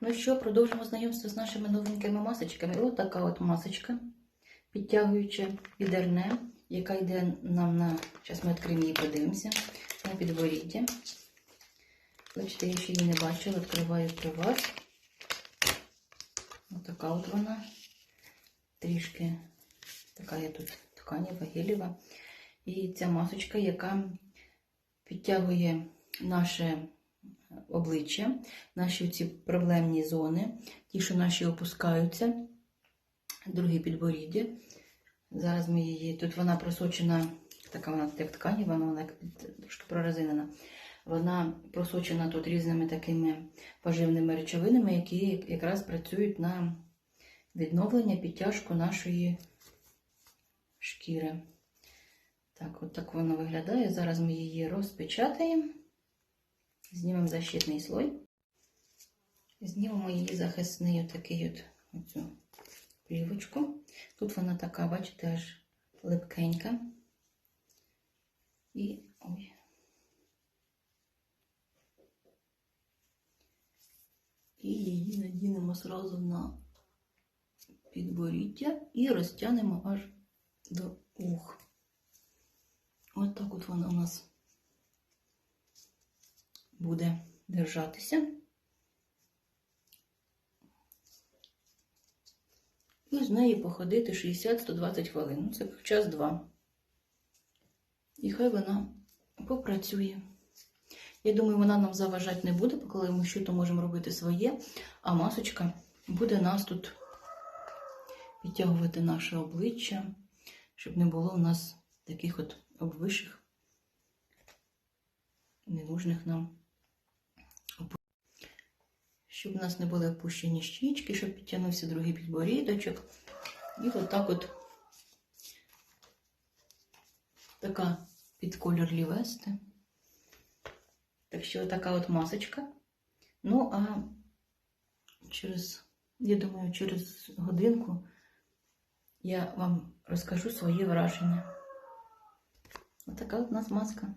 Ну що, продовжимо знайомство з нашими новенькими масочками. Ось така от масочка, підтягуюча відерне, яка йде нам на. Зараз ми відкриємо її, подивимося. На підборіддя. Бачите, я ще її не бачила, відкриваю при вас. Ось така от вона. Трішки така є тут тканіва, гелєва. І ця масочка, яка підтягує наше обличчя, наші ці проблемні зони, ті, що наші опускаються, другі підборіддя. Зараз ми її, тут вона просочена, така вона як тканіва, вона як трошки прорезинена. Вона просочена тут різними такими поживними речовинами, які якраз працюють на відновлення, підтяжку нашої шкіри. Так, от так воно виглядає. Зараз ми її розпечатаємо. Знімемо защитний слой. Знімемо її захисний отакий от оцю плівочку. Тут вона така, бачите, аж липкенька. І ой. І її надінемо зразу на підборіддя і розтягнемо аж до ух. От так от вона у нас буде держатися. І з неї походити 60-120 хвилин. Ну, Це час-два. І хай вона попрацює. Я думаю, вона нам заважати не буде, коли ми що можемо робити своє, а масочка буде нас тут підтягувати наше обличчя, щоб не було у нас таких от обвиших, ненужних нам щоб у нас не були опущені щічки, щоб підтягнувся другий підборідочок. І от так от така під колір лівести. Так що така от масочка. Ну, а через, я думаю, через годинку я вам розкажу своє враження. Отака от у нас маска.